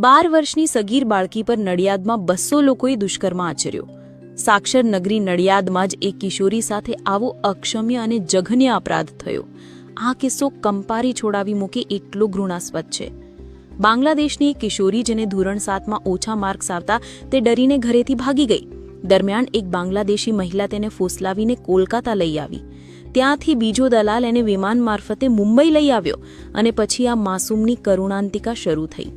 બાર વર્ષની સગીર બાળકી પર નડિયાદમાં બસો લોકોએ દુષ્કર્મ આચર્યો. સાક્ષર નગરી નડિયાદમાં જ એક કિશોરી સાથે આવો અક્ષમ્ય અને જઘન્ય અપરાધ થયો. આ કિસ્સો કંપારી છોડાવી મૂકે એટલો ઘૃણાસ્પદ છે. બાંગ્લાદેશની એક કિશોરી જેને ધોરણ સાતમાં ઓછા માર્ક્સ આવતા તે ડરીને ઘરેથી ભાગી ગઈ. દરમિયાન એક બાંગ્લાદેશી મહિલા તેને ફોસલાવીને કોલકાતા લઈ આવી. ત્યાંથી બીજો દલાલ એને વિમાન મારફતે મુંબઈ લઈ આવ્યો અને પછી આ માસૂમની કરુણાંતિકા શરૂ થઈ.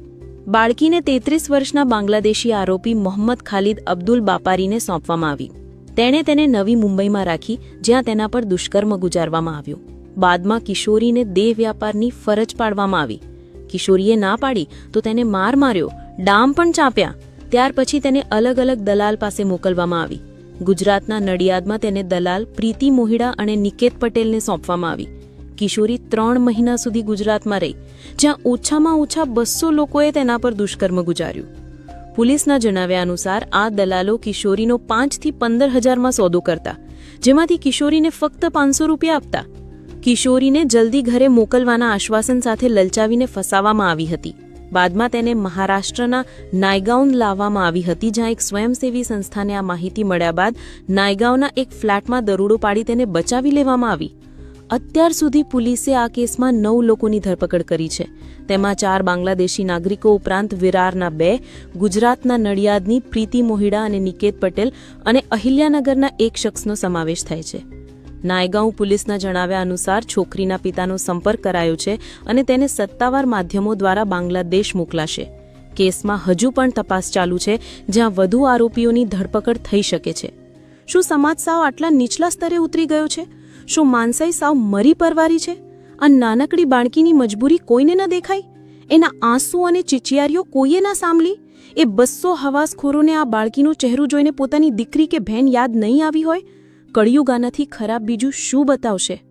બાળકીને તેત્રીસ વર્ષના બાંગ્લાદેશી આરોપી મોહમ્મદ ખાલિદ અબ્દુલ બાપારીને સોંપવામાં આવી. તેણે તેને નવી મુંબઈમાં રાખી, જ્યાં તેના પર દુષ્કર્મ ગુજારવામાં આવ્યો. બાદમાં કિશોરીને દેહ વ્યાપારની ફરજ પાડવામાં આવી. કિશોરીએ ના પાડી તો તેને માર માર્યો, ડામ પણ ચાંપ્યા. ત્યાર પછી તેને અલગ અલગ દલાલ પાસે મોકલવામાં આવી. ગુજરાતના નડિયાદમાં તેને દલાલ પ્રીતિ મોહિડા અને નિકેત પટેલને સોંપવામાં આવી. કિશોરી ત્રણ મહિના સુધી ગુજરાતમાં રહી, જ્યાં ઓછામાં ઓછા બસો લોકોએ તેના પર દુષ્કર્મ ગુજાર્યું. પોલીસના જણાવ્યા અનુસાર આ દલાલો કિશોરીનો પાંચથી પંદર હજારમાં સોદો કરતા, જેમાંથી કિશોરીને ફક્ત પાંચસો રૂપિયા આપતા. કિશોરીને જલ્દી ઘરે મોકલવાના આશ્વાસન સાથે લલચાવીને ફસાવવામાં આવી હતી. બાદમાં તેને મહારાષ્ટ્રના નાયગાઉન લાવવામાં આવી હતી, જ્યાં એક સ્વયંસેવી સંસ્થાને આ માહિતી મળ્યા બાદ નાયગાંવના એક ફ્લેટમાં દરોડો પાડી તેને બચાવી લેવામાં આવી. અત્યાર સુધી પોલીસે આ કેસમાં નવ લોકોની ધરપકડ કરી છે. તેમાં ચાર બાંગ્લાદેશી નાગરિકો ઉપરાંત વિરારના બે, ગુજરાતના નડિયાદની પ્રીતિ મોહિડા અને નિકેત પટેલ અને અહિલ્યાનગરના એક શખ્સનો સમાવેશ થાય છે. નાયગાંવ પોલીસના જણાવ્યા અનુસાર છોકરીના પિતાનો સંપર્ક કરાયો છે અને તેને સત્તાવાર માધ્યમો દ્વારા બાંગ્લાદેશ મોકલાશે. કેસમાં હજુ પણ તપાસ ચાલુ છે, જ્યાં વધુ આરોપીઓની ધરપકડ થઈ શકે છે. શું સમાજ સાવ આટલા નીચલા સ્તરે ઉતરી ગયો છે? શું માનસાઈ સાવ મરી પરવારી છે? આ નાનકડી બાળકીની મજબૂરી કોઈને ન દેખાઈ એના આંસુ અને ચિચિયારીઓ કોઈએ ના સાંભળી? એ બસો હવાસખોરોને આ બાળકીનું ચહેરું જોઈને પોતાની દીકરી કે બહેન યાદ નહીં આવી હોય? કળિયુગાનાથી ખરાબ બીજું શું બતાવશે?